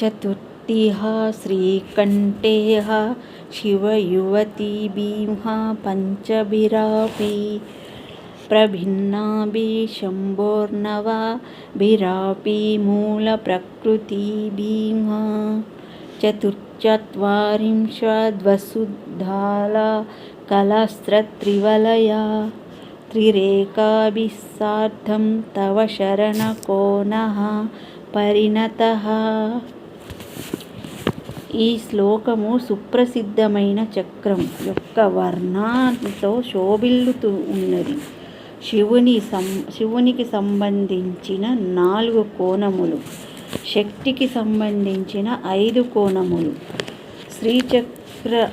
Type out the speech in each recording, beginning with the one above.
चतुर्थीः श्रीकण्ठेः शिवयुवतीभीमः पञ्चभिरापि प्रभिन्नाभिशम्भोर्नवाभिरापि मूलप्रकृतिभीमः चतुश्चत्वारिंशद्वसुधाला कलस्रत्रिवलया त्रिरेकाभिः सार्धं तव शरणकोनः परिणतः ఈ శ్లోకము సుప్రసిద్ధమైన చక్రం యొక్క వర్ణంతో శోభిల్లుతూ ఉన్నది. శివుని సం శివునికి సంబంధించిన నాలుగు కోణములు శక్తికి సంబంధించిన ఐదు కోణములు శ్రీచక్ర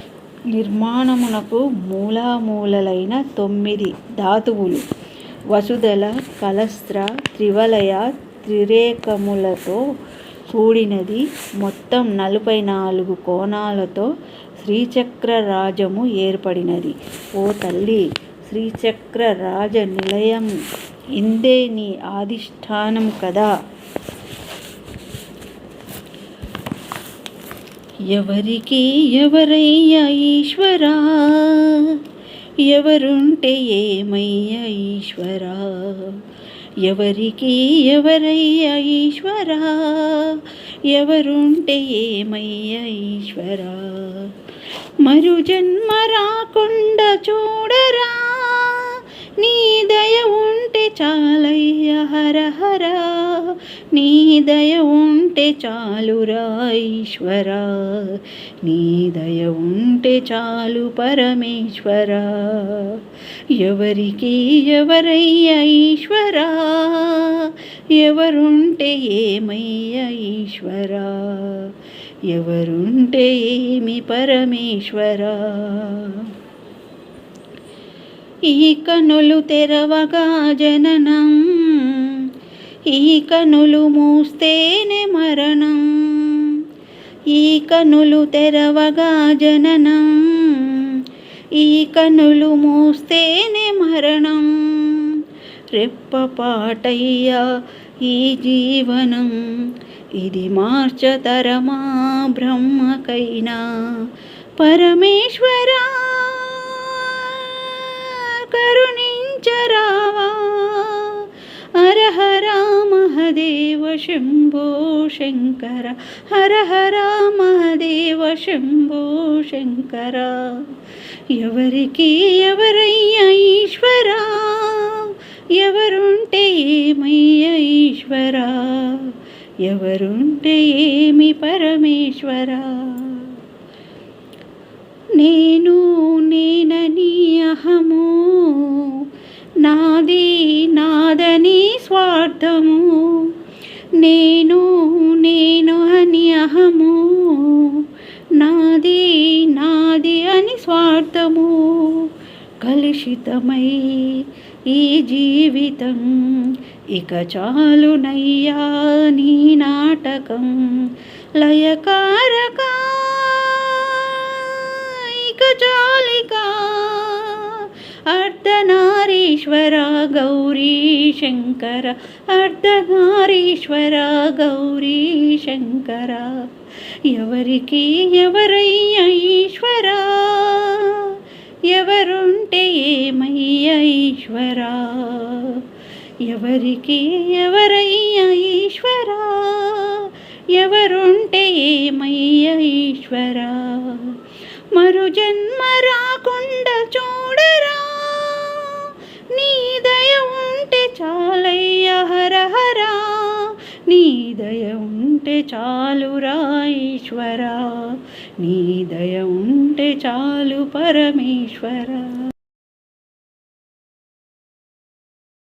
నిర్మాణమునకు మూలామూలలైన తొమ్మిది ధాతువులు వసుదల కలస్త్ర త్రివలయ త్రిరేకములతో కూడినది మొత్తం నలభై నాలుగు కోణాలతో శ్రీచక్ర రాజము ఏర్పడినది. ఓ తల్లి శ్రీచక్ర రాజ నిలయం ఇందే నీ అధిష్టానం కదా? ఎవరికి ఎవరయ్యా ఈశ్వరా? ఎవరుంటే ఏమయ్యా ఈశ్వరా? ఎవరికి ఎవరయ్యా ఈశ్వరా? ఎవరుంటే ఏమయ్యా ఈశ్వరా? మరు జన్మ రాకుండా చూడరా? నీ దయ ఉంటే చాలయ్య హర హరా నీ దయ ఉంటే చాలురా ఈశ్వరా. నీ దయ ఉంటే చాలు పరమేశ్వరా. ఎవరికి ఎవరయ్య ఈశ్వరా? ఎవరుంటే ఏమయ్య ఈశ్వరా? ఎవరుంటే ఏమి పరమేశ్వరా? ఈ కనులు తెరవగా జననం ఈ కనులు మూస్తేనే మరణం. ఈ కనులు తెరవగా జననం. ఈ కనులు మూస్తేనే మరణం. రెప్పపాటయ్యా ఈ జీవనం. ఇది మార్చతరమా బ్రహ్మకైనా? పరమేశ్వరా శంభో శంకర హర హర మహదేవ శంభో శంకర. ఎవరికి ఎవరయ్యా ఈశ్వరా? ఎవరుంటే ఏమయ్యా ఈశ్వరా? ఎవరుంటే ఏమి పరమేశ్వరా? నేను నేనని అహము నాది నాదని స్వార్థము. నేను నేను అని అహము. నాది నాది అని స్వార్థము. కలుషితమై ఈ జీవితం ఇక చాలునయ్యా నీ నాటకం. లయకారక ఇక చాలికా అర్ధనారీశ్వర గౌరీ శంకర అర్ధనారీశ్వర గౌరీ శంకర. ఎవరికి ఎవరయ్య ఈశ్వరా? ఎవరుంటే ఏమయ్య ఈశ్వరా? ఎవరికి ఎవరయ్య ఈశ్వరా? ఎవరుంటే ఏమయ్య ఈశ్వరా? మరు జన్మ రాకుండా చూడ దయ ఉంటే చాలురా ఈశ్వరా. నీ దయ ఉంటే చాలు పరమేశ్వరా.